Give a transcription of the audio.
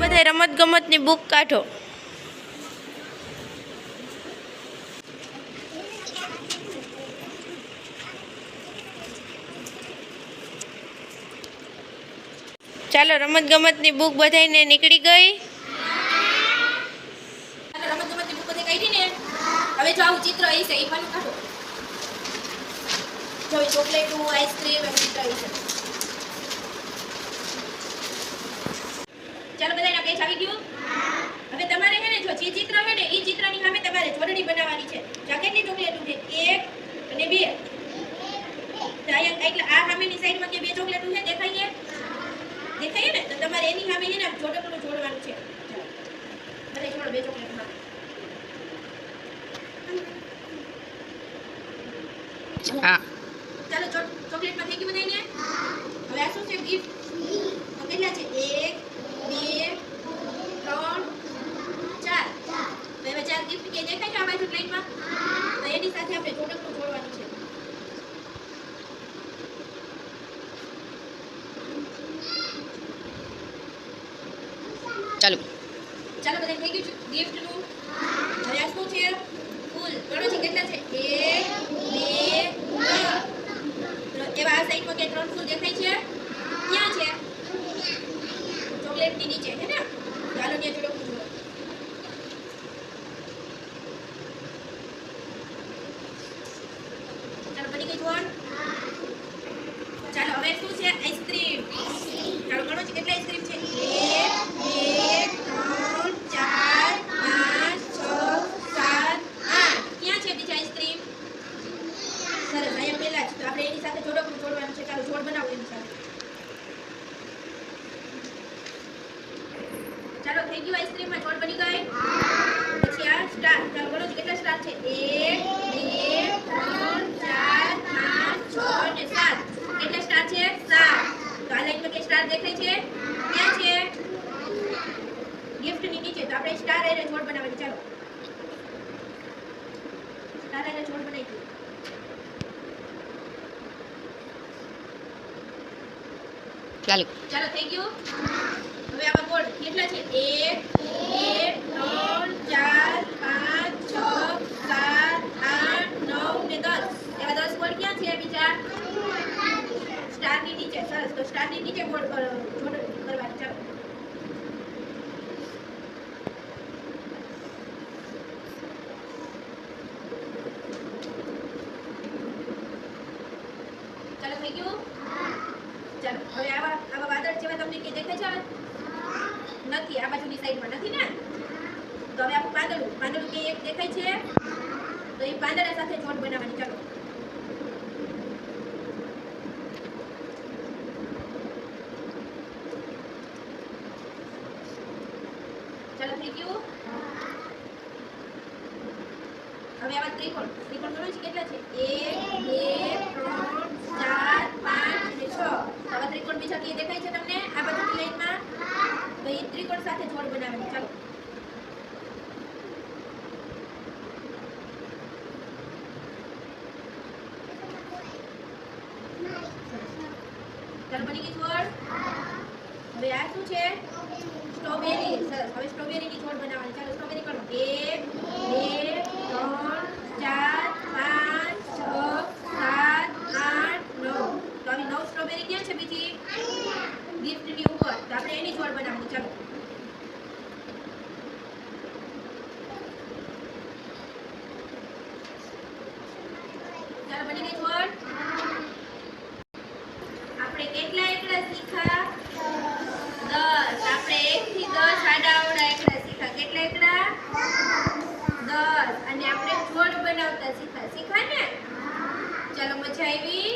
બધા રમત ગમતની બુક કાઢો. ચાલો રમત ગમતની બુક બધાને નીકળી ગઈ. રમત ગમતની બુક બધી કાઢી ને હવે જો આવું ચિત્ર એ છે એ પણ કાઢો. જો એ આઈસ્ક્રીમ એમ ચિત્ર એ છે. ચાલો બધાના પેજ આવી ગયું? હવે તમારે હે ને જો જે ચિત્ર હે ને એ ચિત્રની સામે તમારે જોડણી બનાવવાની છે. જાકેટની ચોકલેટ છે એક અને બે. તો એટલે આ સામેની સાઈડમાં કે બે ચોકલેટ છે? દેખાઈએ દેખાઈએ ને? તો તમારે એની સામે છે ને આમ જોડવાનું છે. અને છોડો બે ચોકલેટમાં. હા. ચાલો ચોકલેટમાં થઈ ગયું બધાને હવે આ શું છે? ગિફ્ટ તો કેટલા છે એક બે ત્રણ ચાર તો હવે ચાર ગિફ્ટ કે દેખાય છે આ બાજુ લાઈનમાં તો એની સાથે આપણે જોડકનું જોડવાનું છે ચાલો. ચાલો બધા થઈ ગયું છે. ગિફ્ટનું હવે શું છે? ફૂલ. ગણો છે કેટલા છે? એક, બે, ત્રણ. એવા આ સાઈડમાં કે ત્રણ ફૂલ દેખાય છે? ક્યાં છે? ચોકલેટની નીચે, હે ને? ચાલો ત્યાં જોડો ફૂલ જોડો. ચાલો બની ગઈ જોડ ચાલો હવે શું છે આઈસ્ક્રીમ ચાલો ગણો છે કેટલા આઈસ્ક્રીમ છે એક બે ત્રણ ચાર પાંચ છ સાત આઠ ક્યાં છે બીજા આઈસ્ક્રીમ સરસ અહીંયા પહેલા જ તો આપણે એની સાથે જોડકનું જોડવાનું છે ચાલો જોડ બનાવો એની ચાલો. થઈ ગયું આઈસ્ક્રીમમાં જોડ બની ગઈ પછી આ સ્ટાર ચાલો બોલો કેટલા સ્ટાર છે? એક, બે, ત્રણ, ચાર, પાંચ, છ અને સાત. કેટલા સ્ટાર છે? સાત. તો આ લાઈનમાં કે સ્ટાર દેખાય છે. ક્યાં છે? ગિફ્ટની નીચે. તો આપણે સ્ટાર એને જોડ બનાવવાની. ચાલો. સ્ટાર એને જોડ બનાવી દઈએ. ચાલો. ચાલો, થઈ ગયું? હવે આમાં બોર્ડ કેટલા છે? એક, બે, ત્રણ, ચાર, પાંચ, છ, સાત, આઠ, નવ ને દસ. એવા દસ બોર્ડ ક્યાં છે બીજા? સ્ટારની નીચે. સરસ. તો સ્ટારની નીચે બોર્ડ કરવાની. ચાલો. ચાલો, થઈ ગયું? ચાલો હવે આવા આવા વાદળ જેવા તમને કે દેખાય છે નથી, આ બાજુની સાઈડમાં નથી ને? તો હવે આપણું પાંદડું પાંદડું કે એક દેખાય છે? તો એ પાંદડા સાથે જોડ બનાવવાની, ચાલો. ચાલો થઈ હવે આવા ત્રિકોણ ત્રિકોણ ગણો કેટલા છે? એક, બે, ત્રણ, ચાર, પાંચ છ આવા ત્રિકોણ બીજા કે દેખાય છે તમને આ બાજુની લાઈનમાં તો એ ત્રિકોણ સાથે જોડ બનાવવાની ચાલો ચાલો બની ગઈ જોડ હવે આ શું છે? સ્ટ્રોબેરી સરસ. હવે સ્ટ્રોબેરીની છોડ બનાવવાની. ચાલો સ્ટ્રોબેરી કરો એક, બે, ત્રણ, ચાર, પાંચ, છ, સાત, આઠ, નવ. તો આવી નવ સ્ટ્રોબેરી ક્યાં છે બીજી? ગિફ્ટની ઉપર. તો આપણે એની છોડ બનાવવાની. ચાલો. ચાલો, બની ગઈ છોડ? આપણે કેટલા એકડા શીખા આપણે એક થી દસ આડા અવડા એકડા શીખા. કેટલા એકડા? દસ. અને આપણે જોડ બનાવતા શીખા. શીખા ને ચાલો, મજા આવી?